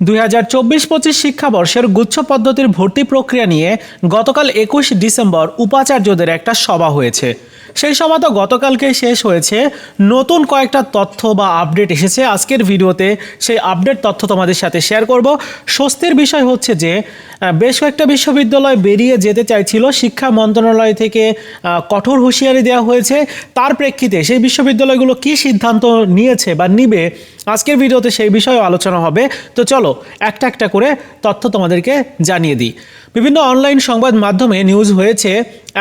দুই হাজার চব্বিশ পঁচিশ শিক্ষাবর্ষের গুচ্ছ পদ্ধতির ভর্তি প্রক্রিয়া নিয়ে গতকাল একুশ ডিসেম্বর উপাচার্যদের একটা সভা হয়েছে। সেই সভা তো গতকালকে শেষ হয়েছে। নতুন কয়েকটা তথ্য বা আপডেট এসেছে আজকের ভিডিওতে। সেই আপডেট তথ্য তোমাদের সাথে শেয়ার করব। স্বস্তির বিষয় হচ্ছে যে বেশ কয়েকটা বিশ্ববিদ্যালয় বেরিয়ে যেতে চাইছিল। শিক্ষা মন্ত্রণালয় থেকে কঠোর হুঁশিয়ারি দেওয়া হয়েছে। তার প্রেক্ষিতে সেই বিশ্ববিদ্যালয়গুলো কী সিদ্ধান্ত নিয়েছে বা নিবে, আজকের ভিডিওতে সেই বিষয়েও আলোচনা হবে। তো চলো একটা একটা করে তথ্য তোমাদেরকে জানিয়ে দিই। বিভিন্ন অনলাইন সংবাদ মাধ্যমে নিউজ হয়েছে,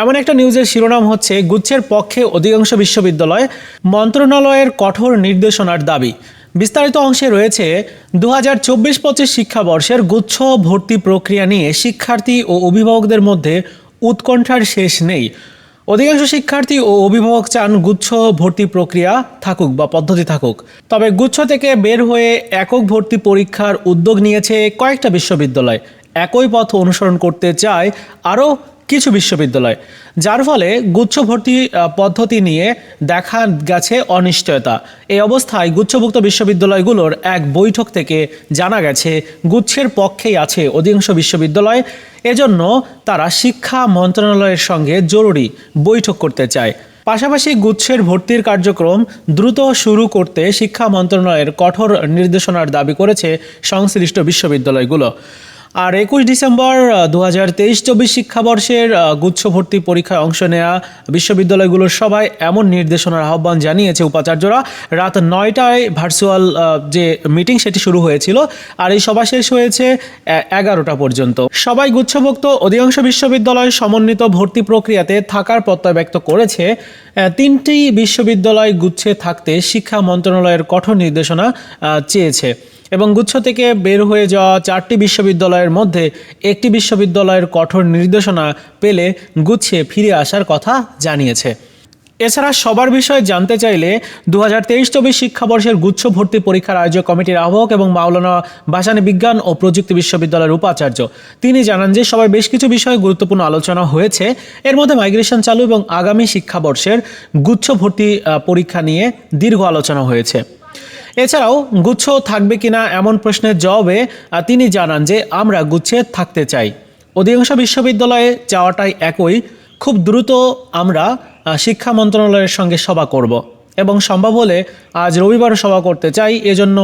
এমন একটা নিউজের শিরোনাম হচ্ছে গুচ্ছের পক্ষে অধিকাংশ বিশ্ববিদ্যালয় মন্ত্রণালয়ের কঠোর নির্দেশনার দাবি। বিস্তারিত অংশে রয়েছে দু হাজার চব্বিশ পঁচিশ শিক্ষাবর্ষের গুচ্ছ ভর্তি প্রক্রিয়া নিয়ে শিক্ষার্থী ও অভিভাবকদের মধ্যে উৎকণ্ঠার শেষ নেই। অধিকাংশ শিক্ষার্থী ও অভিভাবক চান গুচ্ছ ভর্তি প্রক্রিয়া থাকুক বা পদ্ধতি থাকুক। তবে গুচ্ছ থেকে বের হয়ে একক ভর্তি পরীক্ষার উদ্যোগ নিয়েছে কয়েকটা বিশ্ববিদ্যালয়। একই পথ অনুসরণ করতে চায় আরও কিছু বিশ্ববিদ্যালয়, যার ফলে গুচ্ছ ভর্তি পদ্ধতি নিয়ে দেখা গেছে অনিশ্চয়তা। এই অবস্থায় গুচ্ছভুক্ত বিশ্ববিদ্যালয়গুলোর এক বৈঠক থেকে জানা গেছে, গুচ্ছের পক্ষেই আছে অধিকাংশ বিশ্ববিদ্যালয়। এজন্য তারা শিক্ষা মন্ত্রণালয়ের সঙ্গে জরুরি বৈঠক করতে চায়। পাশাপাশি গুচ্ছের ভর্তির কার্যক্রম দ্রুত শুরু করতে শিক্ষা মন্ত্রণালয়ের কঠোর নির্দেশনার দাবি করেছে সংশ্লিষ্ট বিশ্ববিদ্যালয়গুলো। আর একুশ ডিসেম্বর দু হাজার তেইশ চব্বিশ শিক্ষাবর্ষের গুচ্ছ ভর্তি পরীক্ষায় অংশ নেওয়া বিশ্ববিদ্যালয়গুলোর সবাই এমন নির্দেশনার আহ্বান জানিয়েছে উপাচার্যরা। রাত নয়টায় ভার্চুয়াল যে মিটিং সেটি শুরু হয়েছিল আর এই সভা শেষ হয়েছে এগারোটা পর্যন্ত। সবাই গুচ্ছভুক্ত অধিকাংশ বিশ্ববিদ্যালয় সমন্বিত ভর্তি প্রক্রিয়াতে থাকার প্রত্যয় ব্যক্ত করেছে। তিনটি বিশ্ববিদ্যালয় গুচ্ছে থাকতে শিক্ষা মন্ত্রণালয়ের কঠোর নির্দেশনা চেয়েছে। এবং গুচ্ছ থেকে বের হয়ে যাওয়া চারটি বিশ্ববিদ্যালয়ের মধ্যে একটি বিশ্ববিদ্যালয়ের কঠোর নির্দেশনা পেলে গুচ্ছে ফিরে আসার কথা জানিয়েছে। এছাড়া সবার বিষয়ে জানতে চাইলে দু হাজার তেইশ চব্বিশ শিক্ষাবর্ষের গুচ্ছ ভর্তি পরীক্ষার আয়োজক কমিটির আহ্বায়ক এবং মাওলানা ভাসানী বিজ্ঞান ও প্রযুক্তি বিশ্ববিদ্যালয়ের উপাচার্য। তিনি জানান যে সবাই বেশ কিছু বিষয়ে গুরুত্বপূর্ণ আলোচনা হয়েছে। এর মধ্যে মাইগ্রেশন চালু এবং আগামী শিক্ষাবর্ষের গুচ্ছ ভর্তি পরীক্ষা নিয়ে দীর্ঘ আলোচনা হয়েছে। এছাড়াও, গুচ্ছ থাকবে কিনা এমন প্রশ্নের জবাবে তিনি জানান যে আমরা গুচ্ছে থাকতে চাই। অধিকাংশ বিশ্ববিদ্যালয়ে যাওয়াটাই একই, খুব দ্রুত আমরা শিক্ষা মন্ত্রণালয়ের সঙ্গে সভা করব এবং সম্ভব হলে আজ রবিবারও সভা করতে চাই, এজন্য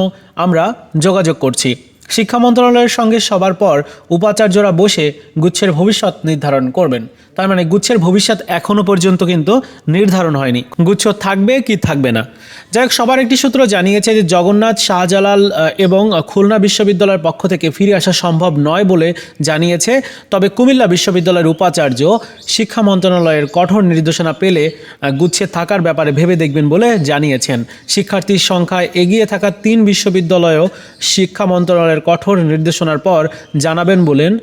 আমরা যোগাযোগ করছি। শিক্ষা মন্ত্রণালয়ের সঙ্গে সবার পর উপাচার্যরা বসে গুচ্ছের ভবিষ্যৎ নির্ধারণ করবেন। তার মানে গুচ্ছের ভবিষ্যৎ এখনও পর্যন্ত কিন্তু নির্ধারণ হয়নি। গুচ্ছ থাকবে কি থাকবে না? যাই হোক, সবার একটি সূত্র জানিয়েছে যে জগন্নাথ শাহজালাল এবং খুলনা বিশ্ববিদ্যালয়ের পক্ষ থেকে ফিরে আসা সম্ভব নয় বলে জানিয়েছে। তবে কুমিল্লা বিশ্ববিদ্যালয়ের উপাচার্য, শিক্ষা মন্ত্রণালয়ের কঠোর নির্দেশনা পেলে গুচ্ছে থাকার ব্যাপারে ভেবে দেখবেন বলে জানিয়েছেন। শিক্ষার্থীর সংখ্যায় এগিয়ে থাকা তিন বিশ্ববিদ্যালয়ও শিক্ষা মন্ত্রণালয়ের কঠোর নির্দেশনার পর জানাবেন বলেন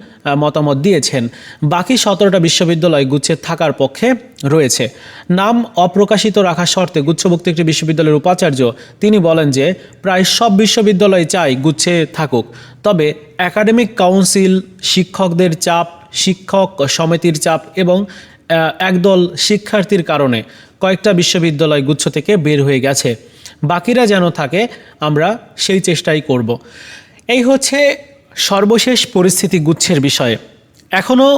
মতামত দিয়েছেন। বাকি সতেরোটা বিশ্ববিদ্যালয় গুচ্ছে থাকার পক্ষে রয়েছে। নাম অপ্রকাশিত রাখা শর্তে গুচ্ছভুক্ত একটি বিশ্ববিদ্যালয়ের উপাচার্য, তিনি বলেন যে প্রায় সব বিশ্ববিদ্যালয় চাই গুচ্ছে থাকুক। তবে একাডেমিক কাউন্সিল, শিক্ষকদের চাপ, শিক্ষক সমিতির চাপ এবং একদল শিক্ষার্থীর কারণে কয়েকটা বিশ্ববিদ্যালয় গুচ্ছ থেকে বের হয়ে গেছে। বাকিরা যেন থাকে, আমরা সেই চেষ্টাই করব। এই হচ্ছে সর্বশেষ পরিস্থিতি গুচ্ছের বিষয়ে। এখনও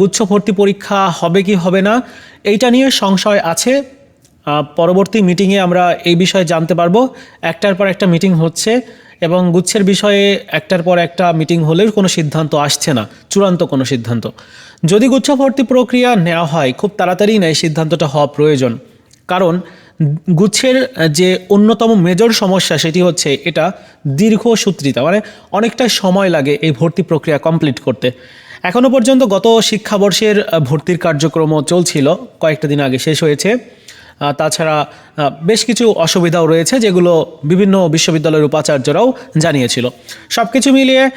গুচ্ছ ভর্তি পরীক্ষা হবে কি হবে না, এইটা নিয়ে সংশয় আছে। পরবর্তী মিটিংয়ে আমরা এই বিষয়ে জানতে পারব। একটার পর একটা মিটিং হচ্ছে এবং গুচ্ছের বিষয়ে একটার পর একটা মিটিং হলেও কোনো সিদ্ধান্ত আসছে না, চূড়ান্ত কোনো সিদ্ধান্ত। যদি গুচ্ছ ভর্তি প্রক্রিয়া নেওয়া হয়, খুব তাড়াতাড়ি নেয় সিদ্ধান্তটা হওয়া প্রয়োজন। কারণ গুচ্ছের যে অন্যতম মেজর সমস্যা সেটি হচ্ছে এটা দীর্ঘ দীর্ঘসূত্রিতা মানে অনেকটা সময় লাগে এই ভর্তি প্রক্রিয়া কমপ্লিট করতে। এখনও পর্যন্ত গত শিক্ষাবর্ষের ভর্তির কার্যক্রম চলছিল। কয়েকটা দিন আগে শেষ হয়েছে। তাছাড়া বেশ কিছু অসুবিধাও রয়েছে যেগুলো বিভিন্ন বিশ্ববিদ্যালয়ের উপাচার্যরাও জানিয়েছিল। সব কিছু মিলিয়ে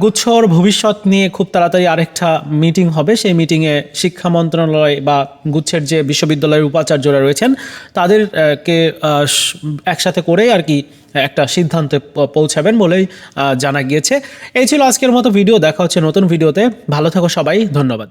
গুচ্ছর ভবিষ্যৎ নিয়ে খুব তাড়াতাড়ি আরেকটা মিটিং হবে। সেই মিটিংয়ে শিক্ষা মন্ত্রণালয় বা গুচ্ছের যে বিশ্ববিদ্যালয়ের উপাচার্যরা রয়েছেন তাদের আহ, কে আহ, স- একসাথে করে আর কি একটা সিদ্ধান্তে পৌঁছাবেন বলেই জানা গিয়েছে। এই ছিল আজকের মতো ভিডিও। দেখা হচ্ছে নতুন ভিডিওতে। ভালো থাকো সবাই। ধন্যবাদ।